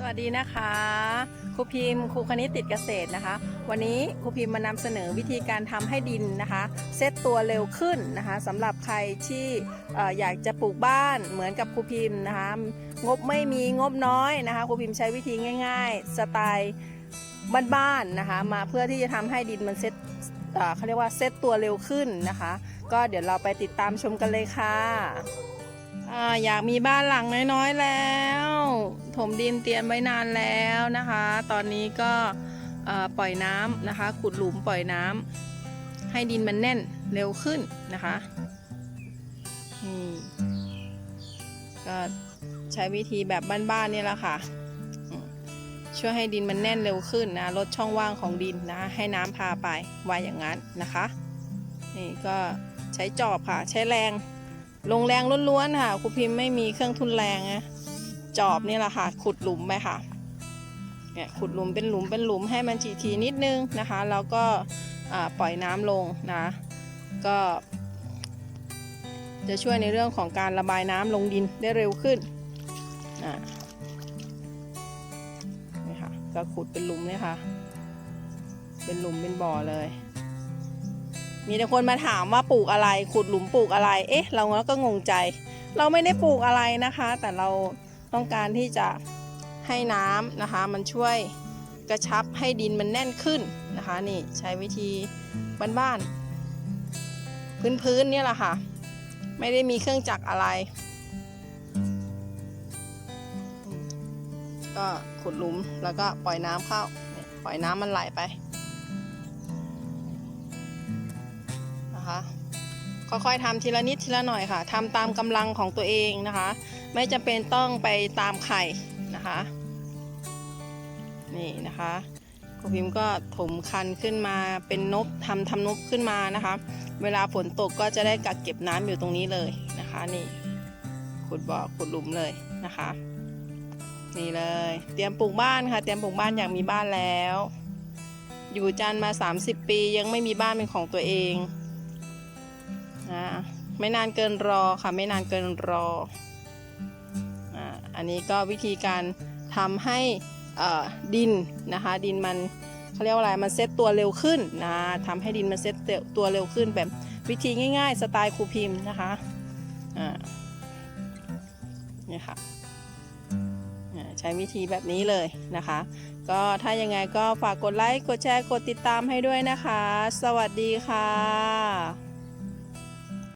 สวัสดีนะคะครูพิมพ์ครูคณิตติดเกษตรนะคะ วันนี้ครูพิมพ์มานำเสนอวิธีการทำให้ดินนะคะ เซตตัวเร็วขึ้นนะคะสำหรับใครที่อ่อยากจะปลูกบ้านเหมือนกับครูพิมพ์นะคะ งบไม่มีงบน้อยนะคะครูพิมพ์ใช้วิธีง่าย ๆ สไตล์บ้านๆนะคะ มาเพื่อที่จะทำให้ดินมันเซตเขาเรียกว่าเซตตัวเร็วขึ้นนะคะ ก็เดี๋ยวเราไปติดตามชมกันเลยค่ะ อ่าอยากมีบ้านหลังน้อยๆแล้ว ถมดินเตรียมไว้นานแล้วนะคะ ตอนนี้ก็ปล่อยน้ำนะคะ ขุดหลุมปล่อยน้ำให้ดินมันแน่นเร็วขึ้นนะคะนี่ก็ใช้วิธีแบบบ้านๆนี่แหละค่ะ ช่วยให้ดินมันแน่นเร็วขึ้นนะ ลดช่องว่างของดินนะ ให้น้ำพาไปไว้อย่างนั้นนะคะ นี่ก็ใช้จอบค่ะ ใช้แรง ลงแรงล้วนๆค่ะครูพิมพ์ไม่มีเครื่องทุนแรงนะจอบนี่แหละค่ะ ขุดหลุมไปค่ะเนี่ยขุดหลุมเป็นหลุมเป็นหลุมให้มันทีนิดนึงนะคะ แล้วก็ปล่อยน้ำลงนะ ก็ จะช่วยในเรื่องของการระบายน้ำลงดินได้เร็วขึ้นอ่านี่ค่ะก็ขุดเป็นหลุมเลยค่ะ เป็นหลุมเป็นบ่อเลย มีแต่คนมาถามว่าปลูกอะไร ขุดหลุมปลูกอะไร เอ๊ะ เราก็งงใจ เราไม่ได้ปลูกอะไรนะคะ แต่เราต้องการที่จะให้น้ำนะคะ มันช่วยกระชับให้ดินมันแน่นขึ้นนะคะ นี่ใช้วิธีบ้านๆพื้นๆเนี่ยแหละค่ะ ไม่ได้มีเครื่องจักรอะไร ก็ขุดหลุมแล้วก็ปล่อยน้ำเข้า ปล่อยน้ำมันไหลไป นะคะ ค่อยๆทำทีละนิดทีละหน่อยค่ะทำตามกำลังของตัวเองนะคะ ไม่จำเป็นต้องไปตามไข่นะคะ นี่นะคะครูพิมพ์ก็ถมคันขึ้นมาเป็นนบทำทำนบขึ้นมานะคะ เวลาฝนตกก็จะได้กักเก็บน้ำอยู่ตรงนี้เลยนะคะนี่ขุดบ่อขุดหลุมเลยนะคะ นี่เลย เตรียมปลูกบ้านค่ะ เตรียมปลูกบ้านอยากมีบ้านแล้ว อยู่จันทร์มา 30 ปียังไม่มีบ้านเป็นของตัวเอง อ่าไม่นานเกินรอค่ะไม่นานเกินรออ่าอันนี้ก็วิธีการทำให้ดินนะคะดินมันเขาเรียกว่าอะไรมันเซตตัวเร็วขึ้นนะทำให้ดินมันเซตตัวเร็วขึ้นแบบวิธีง่าย ๆ สไตล์ครูพิมพ์นะคะอ่านี่ค่ะใช้วิธีแบบนี้เลยนะคะ ก็ถ้ายังไงก็ฝากกดไลค์ กดแชร์ กดติดตามให้ด้วยนะคะ สวัสดีค่ะ